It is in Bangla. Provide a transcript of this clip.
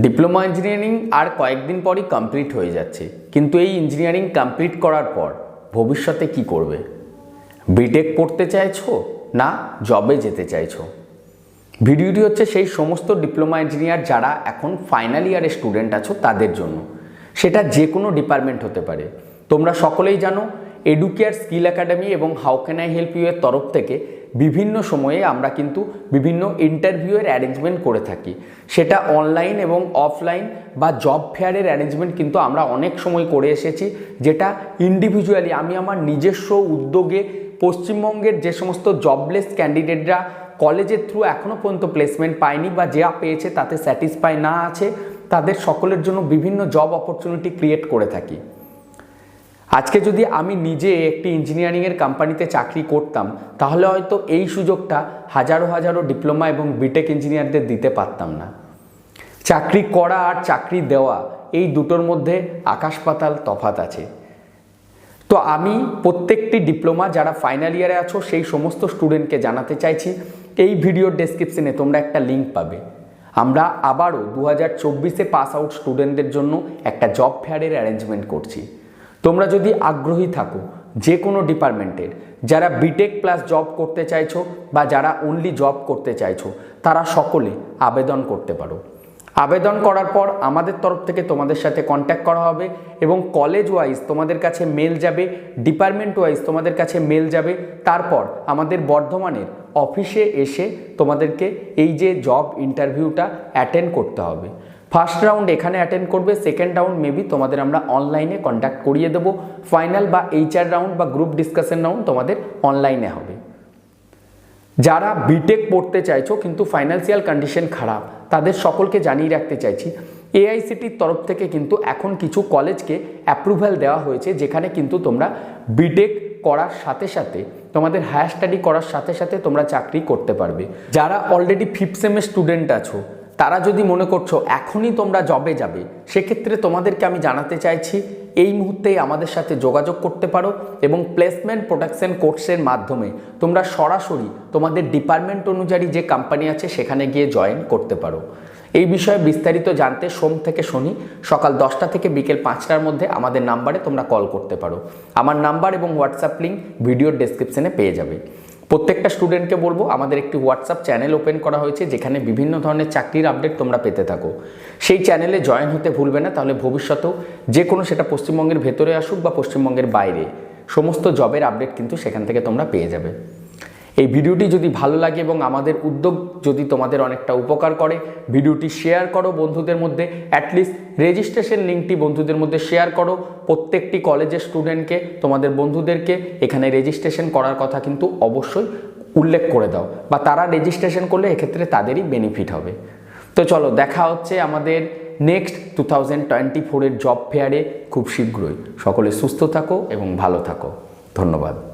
ডিপ্লোমা ইঞ্জিনিয়ারিং আর কয়েকদিন পরই কমপ্লিট হয়ে যাচ্ছে। কিন্তু এই ইঞ্জিনিয়ারিং কমপ্লিট করার পর ভবিষ্যতে কি করবে? বিটেক পড়তে চাইছো না জবে যেতে চাইছো? ভিডিওটি হচ্ছে সেই সমস্ত ডিপ্লোমা ইঞ্জিনিয়ার যারা এখন ফাইনাল ইয়ারের স্টুডেন্ট আছো তাদের জন্য। সেটা যে কোনো ডিপার্টমেন্ট হতে পারে। তোমরা সকলেই জানো এডুকেয়ার স্কিল একাডেমি এবং how can I help you এর তরফ থেকে বিভিন্ন সময়ে আমরা কিন্তু বিভিন্ন ইন্টারভিউয়ের অ্যারেঞ্জমেন্ট করে থাকি। সেটা অনলাইন এবং অফলাইন বা জব ফেয়ারের অ্যারেঞ্জমেন্ট কিন্তু আমরা অনেক সময় করে এসেছি, যেটা ইন্ডিভিজুয়ালি আমি আমার নিজস্ব উদ্যোগে পশ্চিমবঙ্গের যে সমস্ত জবলেস ক্যান্ডিডেটরা কলেজের থ্রু এখনও পর্যন্ত প্লেসমেন্ট পায়নি বা যা পেয়েছে তাতে স্যাটিসফাই না আছে, তাদের সকলের জন্য বিভিন্ন জব অপরচুনিটি ক্রিয়েট করে থাকি। আজকে যদি আমি নিজে একটি ইঞ্জিনিয়ারিংয়ের কোম্পানিতে চাকরি করতাম, তাহলে হয়তো এই সুযোগটা হাজারো হাজারো ডিপ্লোমা এবং বিটেক ইঞ্জিনিয়ারদের দিতে পারতাম না। চাকরি করা আর চাকরি দেওয়া, এই দুটোর মধ্যে আকাশ পাতাল তফাত আছে। তো আমি প্রত্যেকটি ডিপ্লোমা যারা ফাইনাল ইয়ারে আছো, সেই সমস্ত স্টুডেন্টকে জানাতে চাইছি, এই ভিডিওর ডেসক্রিপশনে তোমরা একটা লিঙ্ক পাবে। আমরা আবারও দু হাজার চব্বিশে পাস আউট স্টুডেন্টদের জন্য একটা জব ফেয়ারের অ্যারেঞ্জমেন্ট করছি। তোমরা যদি আগ্রহী থাকো যে কোনো ডিপার্টমেন্টের, যারা বিটেক প্লাস জব করতে চাইছো বা যারা অনলি জব করতে চাইছো, তারা সকলে আবেদন করতে পারো। আবেদন করার পর আমাদের তরফ থেকে তোমাদের সাথে কন্ট্যাক্ট করা হবে এবং কলেজ ওয়াইজ তোমাদের কাছে মেল যাবে ডিপার্টমেন্ট ওয়াইজ তোমাদের কাছে মেল যাবে। তারপর আমাদের বর্ধমানের অফিসে এসে তোমাদেরকে এই যে জব ইন্টারভিউটা অ্যাটেন্ড করতে হবে। ফার্স্ট রাউন্ড এখানে অ্যাটেন্ড করবে সেকেন্ড রাউন্ড মেবি তোমাদের আমরা অনলাইনে কন্ট্যাক্ট করিয়ে দেবো। ফাইনাল বা এইচআর রাউন্ড বা গ্রুপ ডিসকাশন রাউন্ড তোমাদের অনলাইনে হবে। যারা বিটেক পড়তে চাইছো কিন্তু ফাইন্যান্সিয়াল কন্ডিশন খারাপ, তাদের সকলকে জানিয়ে রাখতে চাইছি এআইসিটির তরফ থেকে কিন্তু এখন কিছু কলেজকে অ্যাপ্রুভাল দেওয়া হয়েছে, যেখানে কিন্তু তোমরা বিটেক করার সাথে সাথে, তোমাদের হায়ার স্টাডি করার সাথে সাথে তোমরা চাকরি করতে পারবে। যারা অলরেডি ফিফথ সেমের স্টুডেন্ট আছো তারা যদি মনে করছ এখনই তোমরা জবে যাবে, সেক্ষেত্রে তোমাদেরকে আমি জানাতে চাইছি, এই মুহূর্তেই আমাদের সাথে যোগাযোগ করতে পারো এবং প্লেসমেন্ট প্রোটেকশন কোর্সের মাধ্যমে তোমরা সরাসরি তোমাদের ডিপার্টমেন্ট অনুযায়ী যে কোম্পানি আছে সেখানে গিয়ে জয়েন করতে পারো। এই বিষয়ে বিস্তারিত জানতে সোম থেকে শনি, সকাল দশটা থেকে বিকেল পাঁচটার মধ্যে আমাদের নাম্বারে তোমরা কল করতে পারো। আমার নাম্বার এবং হোয়াটসঅ্যাপ লিঙ্ক ভিডিওর ডেসক্রিপশনে পেয়ে যাবে। প্রত্যেকটা স্টুডেন্টকে বলব, আমাদের একটি হোয়াটসঅ্যাপ চ্যানেল ওপেন করা হয়েছে, যেখানে বিভিন্ন ধরনের চাকরির আপডেট তোমরা পেতে থাকো। সেই চ্যানেলে জয়েন হতে ভুলবে না, তাহলে ভবিষ্যতেও যে কোনো সেটা পশ্চিমবঙ্গের ভেতরে আসুক বা পশ্চিমবঙ্গের বাইরে, সমস্ত জবের আপডেট কিন্তু সেখান থেকে তোমরা পেয়ে যাবে। এই ভিডিওটি যদি ভালো লাগে এবং আমাদের উদ্যোগ যদি তোমাদের অনেকটা উপকার করে, ভিডিওটি শেয়ার করো বন্ধুদের মধ্যে অ্যাটলিস্ট রেজিস্ট্রেশন লিঙ্কটি বন্ধুদের মধ্যে শেয়ার করো। প্রত্যেকটি কলেজের স্টুডেন্টকে তোমাদের বন্ধুদেরকে এখানে রেজিস্ট্রেশন করার কথা কিন্তু অবশ্যই উল্লেখ করে দাও বা তারা রেজিস্ট্রেশন করলে এক্ষেত্রে তাদেরই বেনিফিট হবে। তো চলো, দেখা হচ্ছে আমাদের নেক্সট টু থাউজেন্ড টোয়েন্টি ফোরের জব ফেয়ারে খুব শীঘ্রই। সকলে সুস্থ থাকো এবং ভালো থাকো। ধন্যবাদ।